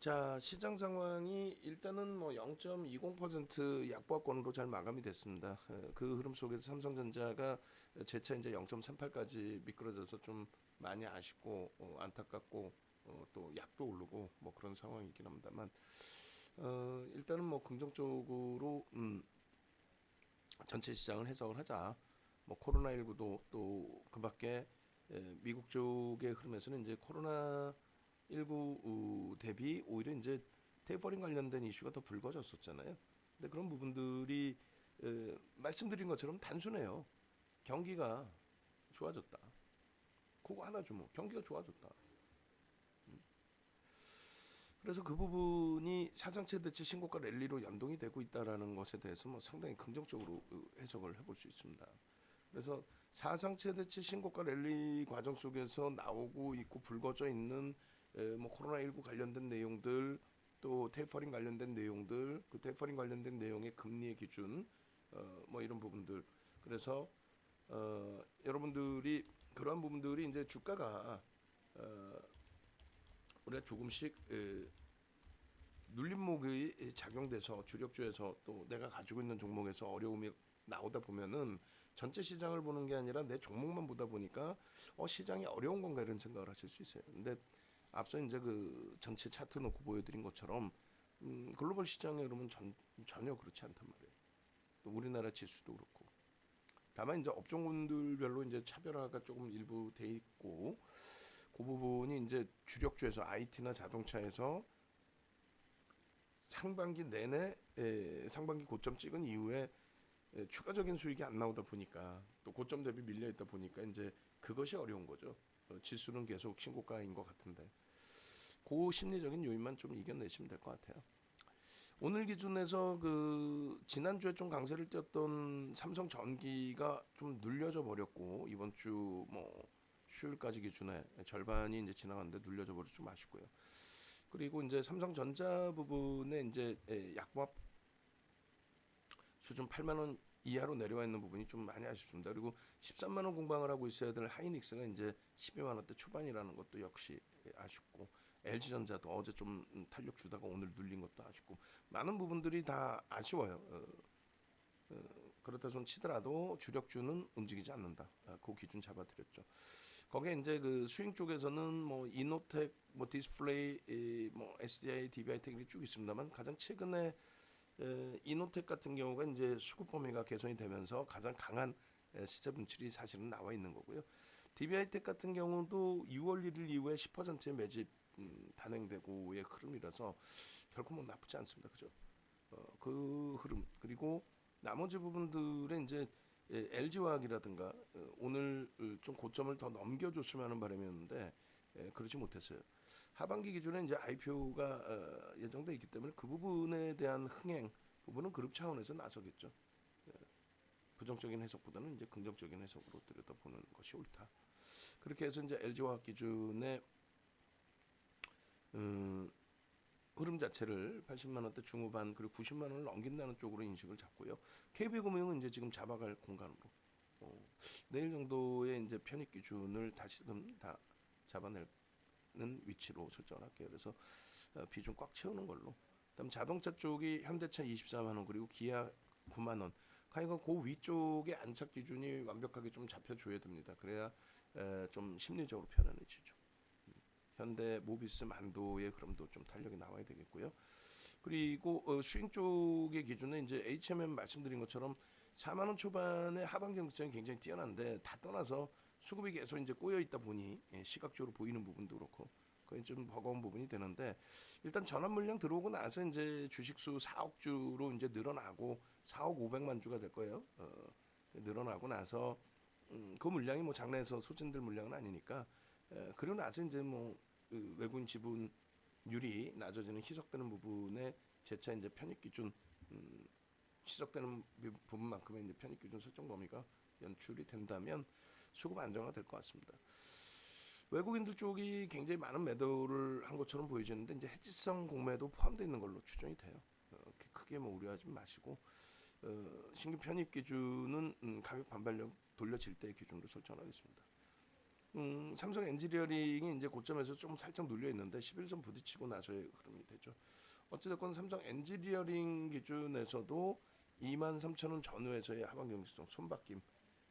자 시장 상황이 일단은 뭐 0.20% 약보합권으로 잘 마감이 됐습니다. 어, 그 흐름 속에서 삼성전자가 재차 이제 0.38까지 미끄러져서 좀 많이 아쉽고 어, 안타깝고 어, 또 약도 오르고 뭐 그런 상황이긴 합니다만 어, 일단은 뭐 긍정적으로 음, 전체 시장을 해석을 하자. 뭐 코로나 19도 또 그밖에 에, 미국 쪽의 흐름에서는 이제 코로나 19 대비 오히려 이제 테이퍼링 관련된 이슈가 더 불거졌었잖아요. 근데 그런 부분들이 에, 말씀드린 것처럼 단순해요. 경기가 좋아졌다. 그거 하나죠 뭐. 경기가 좋아졌다. 음. 그래서 그 부분이 사상 최대치 신고가 랠리로 연동이 되고 있다라는 것에 대해서 뭐 상당히 긍정적으로 어, 해석을 해볼 수 있습니다. 그래서 사상 최대치 신고가 랠리 과정 속에서 나오고 있고 불거져 있는 에, 뭐 코로나 19 관련된 내용들 또 테이퍼링 관련된 내용들 그 테이퍼링 관련된 내용의 금리의 기준 어, 뭐 이런 부분들 그래서 어, 여러분들이 그러한 부분들이 이제 주가가 어, 우리가 조금씩 에, 눌림목이 작용돼서 주력주에서 또 내가 가지고 있는 종목에서 어려움이 나오다 보면은 전체 시장을 보는 게 아니라 내 종목만 보다 보니까 어 시장이 어려운 건가 이런 생각을 하실 수 있어요. 근데 앞서 이제 그 전체 차트 놓고 보여드린 것처럼 음, 글로벌 시장에 그러면 전, 전혀 그렇지 않단 말이에요. 또 우리나라 지수도 그렇고 다만 이제 업종군들별로 이제 차별화가 조금 일부 돼 있고 그 부분이 이제 주력주에서 IT나 자동차에서 상반기 내내 에, 상반기 고점 찍은 이후에 에, 추가적인 수익이 안 나오다 보니까 또 고점 대비 밀려 있다 보니까 이제 그것이 어려운 거죠. 어, 지수는 계속 신고가인 것 같은데 그 심리적인 요인만 좀 이겨내시면 될 것 같아요. 오늘 기준에서 그 지난주에 좀 강세를 띄었던 삼성 전기가 좀 눌려져 버렸고 이번 주 뭐 수요일까지 기준에 절반이 이제 지나갔는데 눌려져 버려 좀 아쉽고요. 그리고 이제 삼성전자 부분에 이제 에, 약보합 수준 8만 원 이하로 내려와 있는 부분이 좀 많이 아쉽습니다. 그리고 13만 원 공방을 하고 있어야 될 하이닉스가 이제 12만 원대 초반이라는 것도 역시 아쉽고 LG전자도 어제 좀 탄력 주다가 오늘 눌린 것도 아쉽고 많은 부분들이 다 아쉬워요. 어, 어, 그렇다 손 치더라도 주력주는 움직이지 않는다. 아, 그 기준 잡아드렸죠. 거기에 이제 그 스윙 쪽에서는 뭐 이노텍, 뭐 디스플레이, 이, 뭐 SDI, DBI텍 이렇게 쭉 있습니다만 가장 최근에 에, 이노텍 같은 경우가 이제 수급 범위가 개선이 되면서 가장 강한 에, 시세 분출이 사실은 나와 있는 거고요. DBI텍 같은 경우도 6월 1일 이후에 10%의 매집 음, 단행되고의 흐름이라서 결코 뭐 나쁘지 않습니다. 그죠? 어, 그 흐름 그리고 나머지 부분들은 이제 예, LG화학이라든가 어, 오늘 어, 좀 고점을 더 넘겨줬으면 하는 바람이었는데 예, 그렇지 못했어요. 하반기 기준에 이제 IPO가 어, 예정돼 있기 때문에 그 부분에 대한 흥행 부분은 그룹 차원에서 나서겠죠. 예, 부정적인 해석보다는 이제 긍정적인 해석으로 들여다보는 것이 옳다. 그렇게 해서 이제 LG화학 기준에 음, 흐름 자체를 80만 원대 중후반 그리고 90만 원을 넘긴다는 쪽으로 인식을 잡고요. KB금융은 이제 지금 잡아갈 공간으로 어, 내일 정도의 이제 편입 기준을 다시금 다 잡아 내는 위치로 설정을 할게요. 그래서 어, 비중 꽉 채우는 걸로. 그다음 자동차 쪽이 현대차 24만 원 그리고 기아 9만 원. 하여간 그 위쪽의 안착 기준이 완벽하게 좀 잡혀줘야 됩니다. 그래야 에, 좀 심리적으로 편안해지죠. 현대 모비스 만도의 흐름도 좀 탄력이 나와야 되겠고요. 그리고 어, 스윙 쪽의 기준은 이제 HMM 말씀드린 것처럼 4만 원 초반의 하방 경쟁성이 굉장히 뛰어난데 다 떠나서 수급이 계속 이제 꼬여 있다 보니 예, 시각적으로 보이는 부분도 그렇고 그게 좀 버거운 부분이 되는데 일단 전환 물량 들어오고 나서 이제 주식수 4억 주로 이제 늘어나고 4억 5백만 주가 될 거예요. 어, 늘어나고 나서 음, 그 물량이 뭐 장래에서 소진될 물량은 아니니까 에, 그리고 나서 이제 뭐 그 외국인 지분율이 낮아지는 희석되는 부분에 재차 이제 편입 기준 음, 희석되는 부- 부분만큼의 이제 편입 기준 설정 범위가 연출이 된다면 수급 안정화 될 것 같습니다. 외국인들 쪽이 굉장히 많은 매도를 한 것처럼 보여지는데 이제 해지성 공매도 포함되어 있는 걸로 추정이 돼요. 어, 그렇게 크게 뭐 우려하지 마시고 어, 신규 편입 기준은 음, 가격 반발력 돌려질 때의 기준으로 설정하겠습니다. 음, 삼성 엔지니어링이 이제 고점에서 좀 살짝 눌려 있는데 11선 부딪히고 나서의 흐름이 되죠. 어찌됐건 삼성 엔지니어링 기준에서도 23,000원 전후에서의 하방 경직성 손바뀜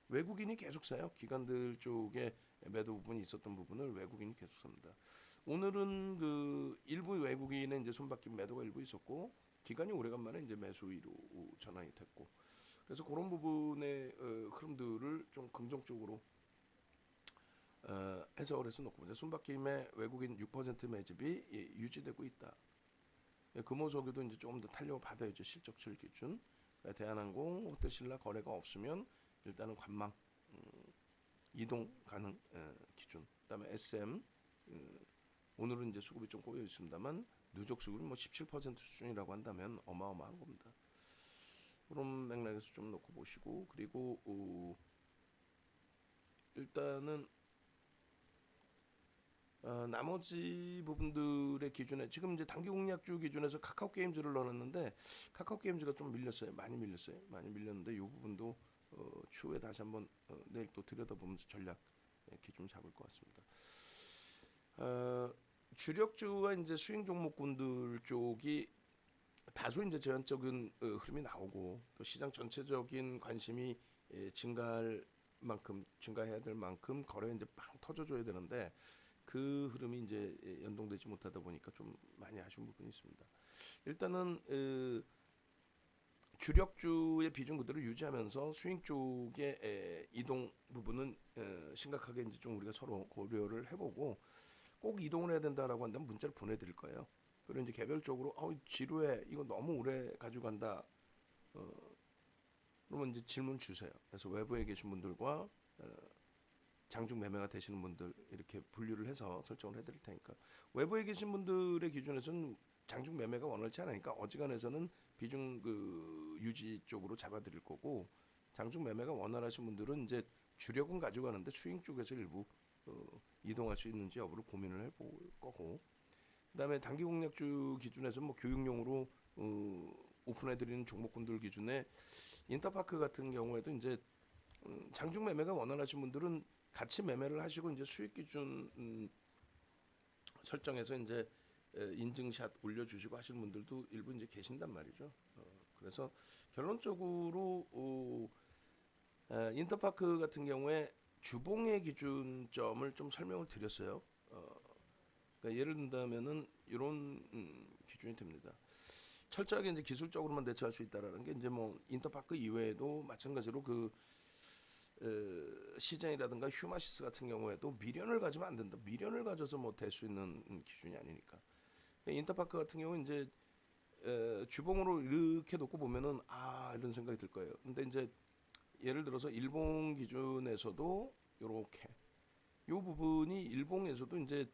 외국인이 계속 사요. 기관들 쪽에 매도 부분이 있었던 부분을 외국인이 계속 삽니다. 오늘은 그 일부 외국인의 이제 손바뀜 매도가 일부 있었고 기관이 오래간만에 이제 매수위로 전환이 됐고 그래서 그런 부분의 어, 흐름들을 좀 긍정적으로 어, 해석을 해서 놓고 보자. 손바뀜의 외국인 6% 매집이 예, 유지되고 있다. 예, 금호석유도 이제 조금 더 탄력을 받아야죠. 실적출 기준. 그러니까 대한항공, 호텔신라 거래가 없으면 일단은 관망 음, 이동 가능 에, 기준. 그다음에 SM 음, 오늘은 이제 수급이 좀 꼬여 있습니다만 누적 수급이 뭐 17% 수준이라고 한다면 어마어마한 겁니다. 그런 맥락에서 좀 놓고 보시고 그리고 어, 일단은 어, 나머지 부분들의 기준에 지금 이제 단기 공략주 기준에서 카카오 게임즈를 넣었는데 카카오 게임즈가 좀 밀렸어요. 많이 밀렸어요. 많이 밀렸는데 이 부분도 어, 추후에 다시 한번 어, 내일 또 들여다보면서 전략 예, 기준 잡을 것 같습니다. 어, 주력주와 이제 수익 종목군들 쪽이 다소 이제 제한적인 어, 흐름이 나오고 또 시장 전체적인 관심이 예, 증가할 만큼 증가해야 될 만큼 거래 이제 빵 터져줘야 되는데 그 흐름이 이제 예, 연동되지 못하다 보니까 좀 많이 아쉬운 부분이 있습니다. 일단은 어, 주력주의 비중 그대로 유지하면서 수익 쪽의 에, 이동 부분은 어, 심각하게 이제 좀 우리가 서로 고려를 해보고 꼭 이동을 해야 된다라고 한다면 문자를 보내드릴 거예요. 그리고 이제 개별적으로 어 지루해 이거 너무 오래 가지고 간다. 어, 그러면 이제 질문 주세요. 그래서 외부에 계신 분들과 어, 장중 매매가 되시는 분들 이렇게 분류를 해서 설정을 해드릴 테니까 외부에 계신 분들의 기준에서는 장중 매매가 원활치 않으니까 어지간해서는 비중 그 유지 쪽으로 잡아드릴 거고 장중 매매가 원활하신 분들은 이제 주력은 가져가는데 수익 쪽에서 일부 어, 이동할 수 있는지 여부를 고민을 해볼 거고 그다음에 단기 공략주 기준에서 뭐 교육용으로 어, 오픈해드리는 종목군들 기준에 인터파크 같은 경우에도 이제 음, 장중 매매가 원활하신 분들은 같이 매매를 하시고 이제 수익 기준 음, 설정해서 이제 에, 인증샷 올려주시고 하시는 분들도 일부 이제 계신단 말이죠. 어, 그래서 결론적으로 어, 에, 인터파크 같은 경우에 주봉의 기준점을 좀 설명을 드렸어요. 어, 그러니까 예를 든다면은 이런 음, 기준이 됩니다. 철저하게 이제 기술적으로만 대처할 수 있다라는 게 이제 뭐 인터파크 이외에도 마찬가지로 그 어, 시장이라든가 휴마시스 같은 경우에도 미련을 가지면 안 된다. 미련을 가져서 뭐 될 수 있는 음, 기준이 아니니까. 인터파크 같은 경우는 이제 에, 주봉으로 이렇게 놓고 보면은 아 이런 생각이 들 거예요. 근데 이제 예를 들어서 일봉 기준에서도 요렇게 요 부분이 일봉에서도 이제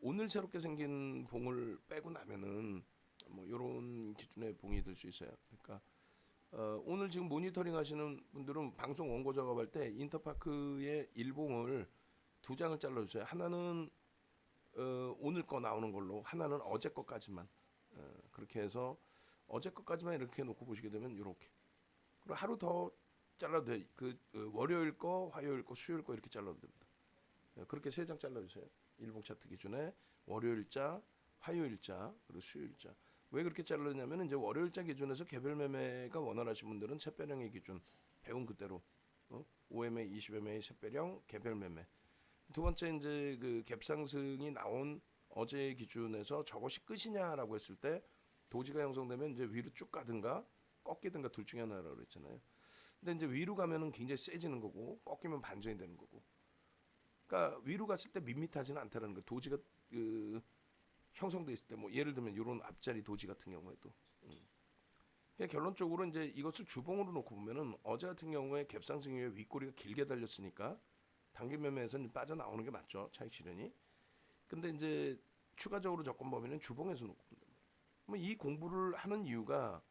오늘 새롭게 생긴 봉을 빼고 나면은 뭐 요런 기준의 봉이 될 수 있어요. 그러니까 어, 오늘 지금 모니터링 하시는 분들은 방송 원고 작업할 때 인터파크의 일봉을 두 장을 잘라주세요. 하나는 어, 오늘 거 나오는 걸로, 하나는 어제 거까지만 어, 그렇게 해서 어제 거까지만 이렇게 놓고 보시게 되면 이렇게. 그리고 하루 더 잘라도 돼. 그 어, 월요일 거, 화요일 거, 수요일 거 이렇게 잘라도 됩니다. 어, 그렇게 세 장 잘라주세요. 일봉 차트 기준에 월요일자, 화요일자, 그리고 수요일자. 왜 그렇게 자르냐면 이제 월요일자 기준에서 개별 매매가 원활하신 분들은 샛별형의 기준 배운 그대로 어? 5MA, 20MA 샛별형 개별 매매. 두 번째 이제 그 갭상승이 나온 어제 기준에서 저것이 끝이냐라고 했을 때 도지가 형성되면 이제 위로 쭉 가든가 꺾이든가 둘 중에 하나라고 그랬잖아요. 근데 이제 위로 가면은 굉장히 세지는 거고 꺾이면 반전이 되는 거고. 그러니까 위로 갔을 때 밋밋하지는 않다라는 거. 도지가 그 형성돼 있을 때 뭐 예를 들면 이런 앞자리 도지 같은 경우에도 음. 그냥 결론적으로 이제 이것을 주봉으로 놓고 보면은 어제 같은 경우에 갭상승 이후에 윗꼬리가 길게 달렸으니까 단기 매매에서는 빠져나오는 게 맞죠 차익 실현이 근데 이제 추가적으로 접근 범위는 주봉에서 놓고 본다 뭐이 공부를 하는 이유가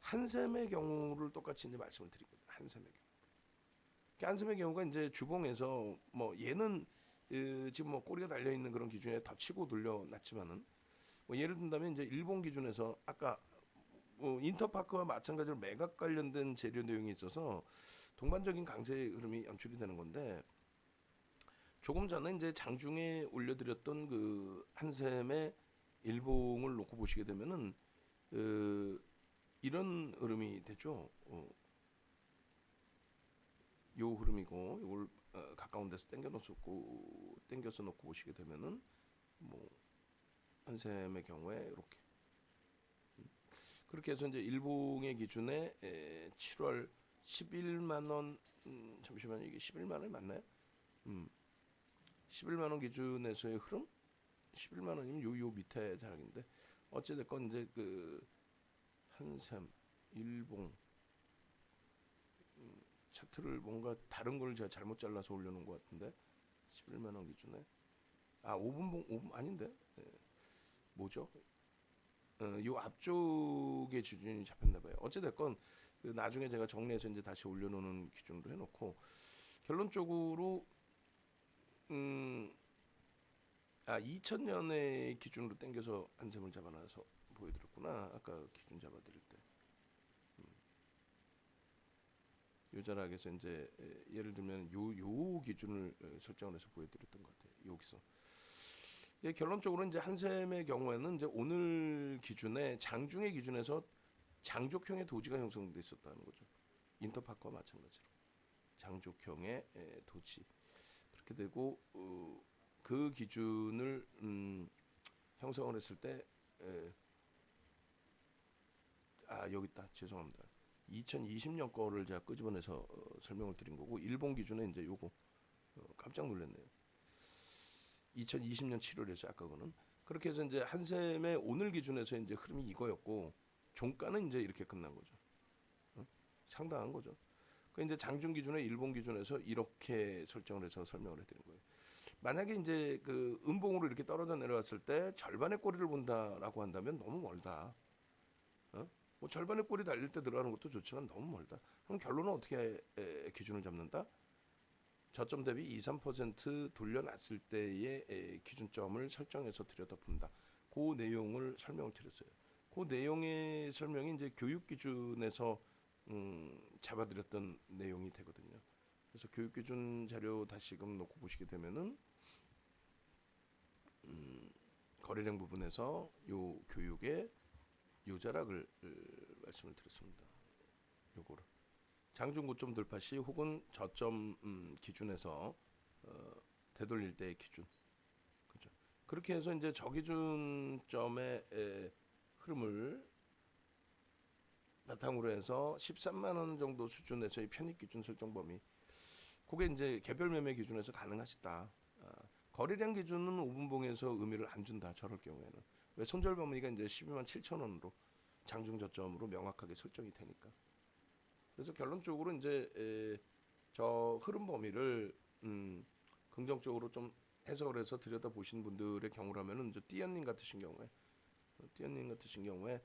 한샘의 경우를 똑같이 이제 말씀을 드리거든요 한샘의 경우. 그러니까 한샘의 경우가 이제 주봉에서 뭐 얘는 그 지금 뭐 꼬리가 달려 있는 그런 기준에 더 치고 돌려놨지만은 뭐 예를 든다면 이제 일본 기준에서 아까 뭐 인터파크와 마찬가지로 매각 관련된 재료 내용이 있어서 동반적인 강세 흐름이 연출이 되는 건데 조금 전에 이제 장중에 올려드렸던 그 한샘의 일봉을 놓고 보시게 되면은 어, 이런 흐름이 되죠. 어, 요 흐름이고 이걸 어, 가까운 데서 당겨 놓고 당겨서 놓고 보시게 되면은 뭐 한샘의 경우에 이렇게 음, 그렇게 해서 이제 일봉의 기준에 에, 7월 11만 원 음, 잠시만요 이게 11만 원이 맞나요? 음, 11만 원 기준에서의 흐름 11만 원이면 요요 밑에 자락인데 어찌 됐건 이제 그 한샘 일봉 음, 차트를 뭔가 다른 걸 제가 잘못 잘라서 올려놓은 것 같은데 11만 원 기준에 아 5분 봉 5분 아닌데 예. 뭐죠? 어, 요 앞쪽의 기준이 잡혔나 봐요. 어찌 됐건 그 나중에 제가 정리해서 이제 다시 올려놓는 기준으로 해놓고 결론적으로 음, 아 2000년의 기준으로 땡겨서 안sem을 잡아놔서 보여드렸구나. 아까 기준 잡아드릴 때. 음. 요 자락에서 이제 에, 예를 들면 요 요 기준을 에, 설정을 해서 보여드렸던 것 같아요. 여기서. 예, 결론적으로 이제 한샘의 경우에는 이제 오늘 기준에 장중의 기준에서 장족형의 도지가 형성돼 있었다는 거죠. 인터파크와 마찬가지로 장족형의 에, 도지 그렇게 되고 어, 그 기준을 음, 형성을 했을 때 에, 아 여기 있다 죄송합니다. 2020년 거를 제가 끄집어내서 어, 설명을 드린 거고 일본 기준에 이제 요거 어, 깜짝 놀랐네요. 2020년 7월에서 아까 거는 그렇게 해서 이제 한샘의 오늘 기준에서 이제 흐름이 이거였고 종가는 이제 이렇게 끝난 거죠. 어? 상당한 거죠. 그 이제 장중 기준에 일본 기준에서 이렇게 설정을 해서 설명을 해드린 거예요. 만약에 이제 그 음봉으로 이렇게 떨어져 내려왔을 때 절반의 꼬리를 본다라고 한다면 너무 멀다. 어? 뭐 절반의 꼬리 달릴 때 들어가는 것도 좋지만 너무 멀다. 그럼 결론은 어떻게 에, 기준을 잡는다? 저점 대비 2, 3% 돌려놨을 때의 에, 기준점을 설정해서 들여다본다. 그 내용을 설명을 드렸어요. 그 내용의 설명이 이제 교육 기준에서 음, 잡아드렸던 내용이 되거든요. 그래서 교육 기준 자료 다시금 놓고 보시게 되면은 음, 거래량 부분에서 요 교육의 요 자락을 으, 말씀을 드렸습니다. 요거를 장중 고점 돌파 시 혹은 저점 음, 기준에서 어, 되돌릴 때의 기준 그죠 그렇게 해서 이제 저기준점의 에, 흐름을 바탕으로 해서 13만 원 정도 수준에서의 편입 기준 설정 범위. 그게 이제 개별 매매 기준에서 가능하시다. 아, 거래량 기준은 5분봉에서 의미를 안 준다 저럴 경우에는. 왜 손절 범위가 이제 12만 7천 원으로 장중 저점으로 명확하게 설정이 되니까. 그래서 결론적으로 이제 에, 저 흐름 범위를 음, 긍정적으로 좀 해석을 해서 들여다 보신 분들의 경우라면은 이제 띠언님 같으신 경우에 어, 띠언님 같으신 경우에 에,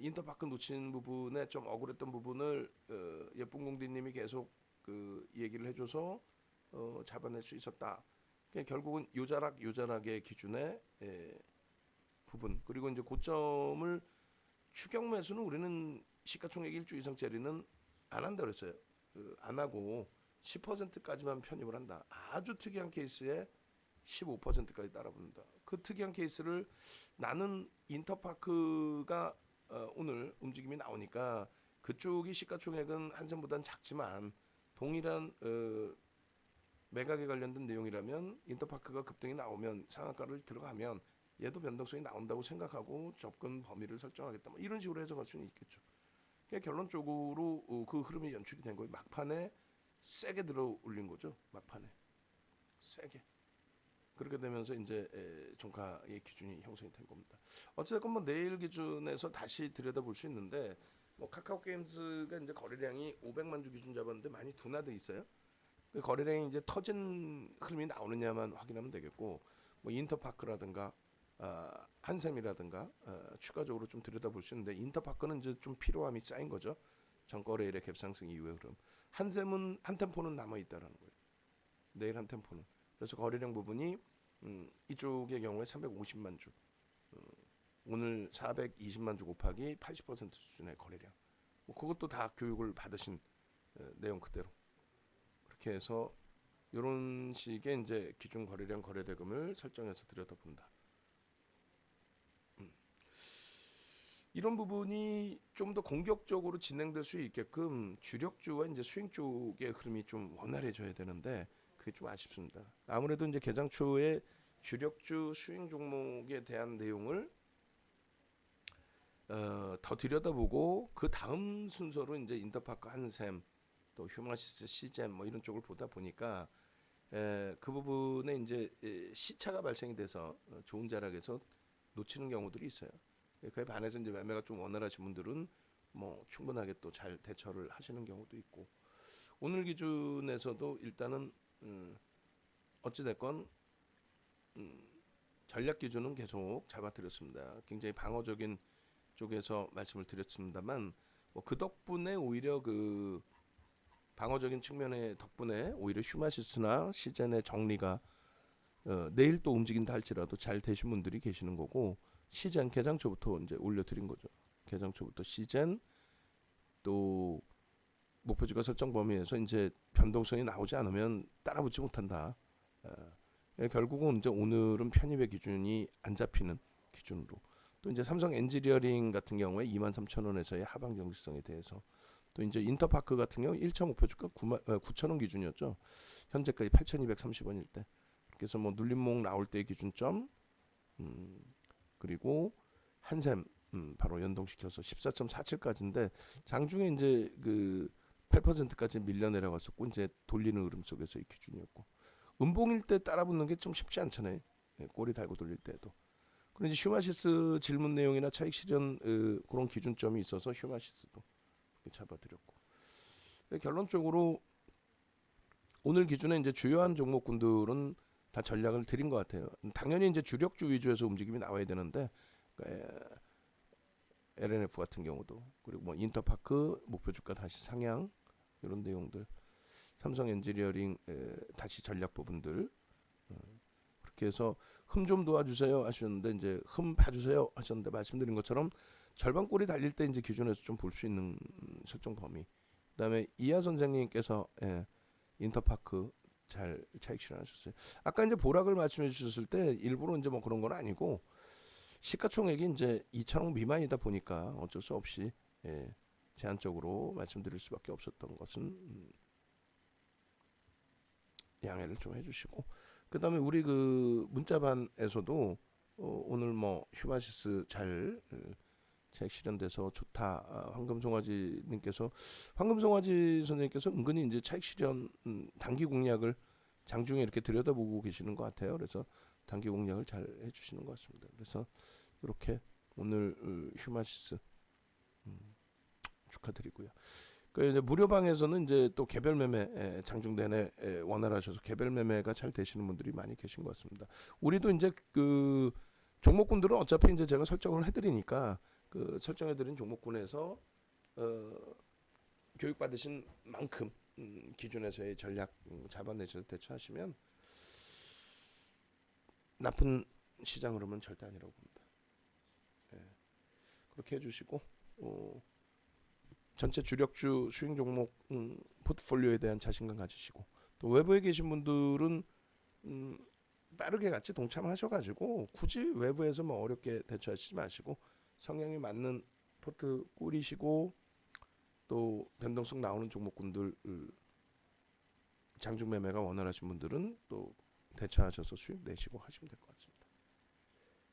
인터파크 놓친 부분에 좀 억울했던 부분을 어, 예쁜 공디님이 계속 그 얘기를 해줘서 어, 잡아낼 수 있었다. 그러니까 결국은 요자락 요자락의 기준에 에, 부분 그리고 이제 고점을 추격 매수는 우리는 시가총액 1주 이상짜리는 안 한다 그랬어요. 그, 안 하고 10%까지만 편입을 한다. 아주 특이한 케이스에 15%까지 따라붙는다. 그 특이한 케이스를 나는 인터파크가 어, 오늘 움직임이 나오니까 그쪽이 시가총액은 한샘보다는 작지만 동일한 어, 매각에 관련된 내용이라면 인터파크가 급등이 나오면 상한가를 들어가면 얘도 변동성이 나온다고 생각하고 접근 범위를 설정하겠다. 뭐 이런 식으로 해석할 수는 있겠죠. 그러니까 결론적으로 어, 그 흐름이 연출이 된 거예요. 막판에 세게 들어 올린 거죠. 막판에 세게. 그렇게 되면서 이제 에, 종가의 기준이 형성이 된 겁니다. 어쨌든 뭐 내일 기준에서 다시 들여다볼 수 있는데 뭐 카카오 게임즈가 이제 거래량이 500만 주 기준 잡았는데 많이 둔화돼 있어요. 그 거래량이 이제 터진 흐름이 나오느냐만 확인하면 되겠고 뭐 인터파크라든가 아, 한샘이라든가 어, 추가적으로 좀 들여다볼 수 있는데 인터파크는 이제 좀 필요함이 쌓인 거죠. 전거래일의 갭상승 이후의 흐름. 한샘은 한 템포는 남아 있다라는 거예요. 내일 한 템포는. 그래서 거래량 부분이 음, 이쪽의 경우에 350만 주. 어, 오늘 420만 주 곱하기 80% 수준의 거래량. 뭐 그것도 다 교육을 받으신 어, 내용 그대로. 그렇게 해서 이런 식의 이제 기준 거래량 거래대금을 설정해서 들여다본다. 음. 이런 부분이 좀 더 공격적으로 진행될 수 있게끔 주력주와 이제 수익 쪽의 흐름이 좀 원활해져야 되는데 그게 좀 아쉽습니다. 아무래도 이제 개장 초에 주력주 수익 종목에 대한 내용을 어, 더 들여다보고 그 다음 순서로 이제 인터파크 한샘 또 휴마시스 시젠 뭐 이런 쪽을 보다 보니까 에, 그 부분에 이제 에, 시차가 발생이 돼서 어, 좋은 자락에서 놓치는 경우들이 있어요. 예, 그에 반해서 이제 매매가 좀 원활하신 분들은 뭐 충분하게 또 잘 대처를 하시는 경우도 있고 오늘 기준에서도 일단은 음, 어찌 됐건 음, 전략 기준은 계속 잡아드렸습니다. 굉장히 방어적인 쪽에서 말씀을 드렸습니다만 뭐 그 덕분에 오히려 그 방어적인 측면의 덕분에 오히려 휴마시스나 시젠의 정리가 어, 내일 또 움직인다 할지라도 잘 되신 분들이 계시는 거고 시젠 개장초부터 이제 올려드린 거죠. 개장초부터 시젠 또 목표주가 설정 범위에서 이제 변동성이 나오지 않으면 따라붙지 못한다. 어, 예, 결국은 이제 오늘은 편입의 기준이 안 잡히는 기준으로 또 이제 삼성 엔지니어링 같은 경우에 23,000원에서의 하방 정지성에 대해서 또 이제 인터파크 같은 경우 1차 목표 주가 9만, 어, 9,000원 기준이었죠. 현재까지 8,230원일 때. 그래서 뭐 눌림목 나올 때의 기준점 음, 그리고 한샘 음, 바로 연동시켜서 14.47까지인데 장중에 이제 그 8%까지 밀려 내려갔었고 이제 돌리는 흐름 속에서의 기준이었고 음봉일 때 따라붙는 게 좀 쉽지 않잖아요. 예, 꼬리 달고 돌릴 때도. 그런데 이제 휴마시스 질문 내용이나 차익 실현 어, 그런 기준점이 있어서 휴마시스도 이렇게 잡아드렸고 예, 결론적으로 오늘 기준에 이제 주요한 종목군들은 다 전략을 드린 것 같아요. 당연히 이제 주력주 위주에서 움직임이 나와야 되는데 그러니까 LNF 같은 경우도 그리고 뭐 인터파크 목표 주가 다시 상향 이런 내용들 삼성 엔지니어링 에, 다시 전략 부분들 어, 그렇게 해서 흠 좀 도와주세요 하셨는데 이제 흠 봐주세요 하셨는데 말씀드린 것처럼 절반 꼴이 달릴 때 이제 기준에서 좀 볼 수 있는 음, 설정 범위 그다음에 이하 선생님께서 예, 인터파크 잘 차익 실현하셨어요. 아까 이제 보락을 말씀해 주셨을 때 일부러 이제 뭐 그런 건 아니고 시가총액이 이제 2천억 미만이다 보니까 어쩔 수 없이 예, 제한적으로 말씀드릴 수밖에 없었던 것은 음, 양해를 좀 해주시고 그 다음에 우리 그 문자반에서도 어, 오늘 뭐 휴마시스 잘 어, 책 실현돼서 좋다. 아, 황금송아지님께서 황금송아지 선생님께서 은근히 이제 차익 실현 음, 단기 공략을 장중에 이렇게 들여다보고 계시는 것 같아요. 그래서 단기 공략을 잘 해주시는 것 같습니다. 그래서 이렇게 오늘 어, 휴마시스 음, 축하드리고요. 그 이제 무료방에서는 이제 또 개별 매매 에, 장중 내내 에, 원활하셔서 개별 매매가 잘 되시는 분들이 많이 계신 것 같습니다. 우리도 이제 그 종목군들은 어차피 이제 제가 설정을 해드리니까 그 설정해드린 종목군에서 어, 교육 받으신 만큼 음, 기준에서의 전략 음, 잡아내셔서 대처하시면 나쁜 시장 흐름은 절대 아니라고 봅니다. 예. 그렇게 해주시고 어, 전체 주력주 수익 종목 음, 포트폴리오에 대한 자신감 가지시고 또 외부에 계신 분들은 음, 빠르게 같이 동참하셔가지고 굳이 외부에서 뭐 어렵게 대처하시지 마시고 성향에 맞는 포트 꾸리시고 또 변동성 나오는 종목군들 을, 장중 매매가 원활하신 분들은 또 대처하셔서 수익 내시고 하시면 될 것 같습니다.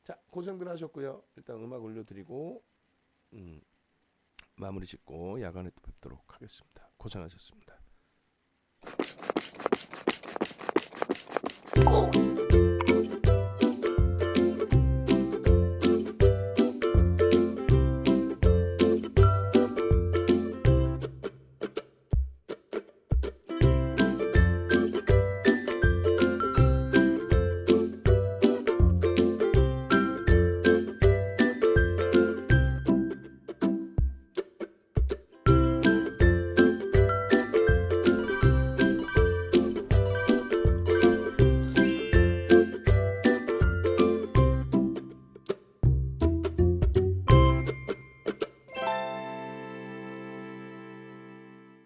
자 고생들 하셨고요. 일단 음악 올려드리고 음, 마무리 짓고 야간에 또 뵙도록 하겠습니다. 고생하셨습니다.